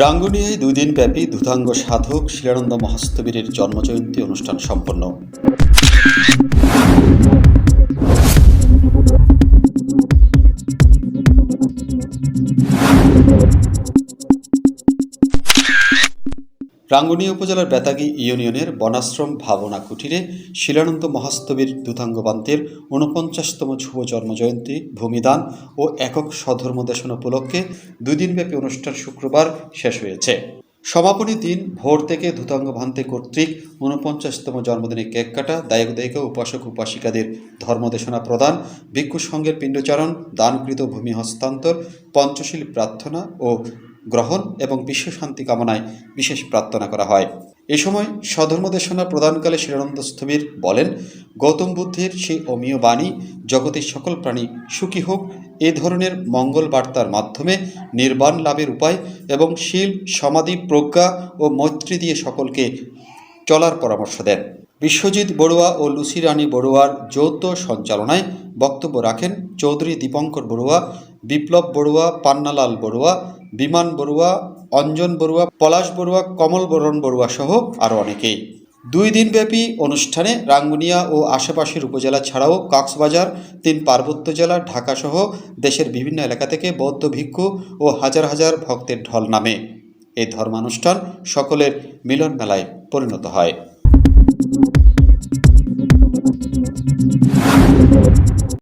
রাঙ্গুনিয়ায় দুই দিন ব্যাপী দুধাঙ্গ সাধক শিলানন্দ মহাস্তবীরের জন্মজয়ন্তী অনুষ্ঠান সম্পন্ন। রাঙ্গুনিয়া উপজেলার বেতাগী ইউনিয়নের বনাশ্রম ভাবনা কুটিরে শিলানন্দ মহাস্তবীর দুধাঙ্গবান্তের ঊনপঞ্চাশতম শুভ জন্মজয়ন্তী, ভূমিদান ও একক স্বধর্মদেশন উপলক্ষে দুই দিনব্যাপী অনুষ্ঠান শুক্রবার শেষ হয়েছে। সমাপনী দিন ভোর থেকে ধুতাঙ্গ ভান্তে কর্তৃক ঊনপঞ্চাশতম জন্মদিনে কেক কাটা দায়ক দায়িকা উপাসক, উপাসিকাদের ধর্মদেশনা প্রদান ভিক্ষু সংঘের পিণ্ডচারণ, দানকৃত ভূমি হস্তান্তর, পঞ্চশীল প্রার্থনা ও গ্রহণ এবং বিশ্ব শান্তি কামনায় বিশেষ প্রার্থনা করা হয়। এ সময় স্বধর্মদেশনা প্রদানকালে শিরানন্দ স্থবির বলেন, গৌতম বুদ্ধের সেই অমীয় বাণী জগতের সকল প্রাণী সুখী হোক, এ ধরনের মঙ্গল বার্তার মাধ্যমে নির্বাণ লাভের উপায় এবং শীল, সমাধি, প্রজ্ঞা ও মৈত্রী দিয়ে সকলকে চলার পরামর্শ দেন। বিশ্বজিৎ বড়ুয়া ও লুসি রানী বড়ুয়ার যৌথ সঞ্চালনায় বক্তব্য রাখেন চৌধুরী দীপঙ্কর বড়ুয়া, বিপ্লব বড়ুয়া, পান্নালাল বড়ুয়া বিমান বড়ুয়া, অঞ্জন বড়ুয়া, পলাশ বড়ুয়া, কমল বরণ বড়ুয়া সহ আরও অনেকেই। দুই দিনব্যাপী অনুষ্ঠানে রাঙ্গুনিয়া ও আশেপাশের উপজেলা ছাড়াও কক্সবাজার, তিন পার্বত্য জেলা ঢাকাসহ দেশের বিভিন্ন এলাকা থেকে বৌদ্ধ ভিক্ষু ও হাজার হাজার ভক্তের ঢল নামে। এই ধর্মানুষ্ঠান সকলের মিলন মেলায় পরিণত হয়।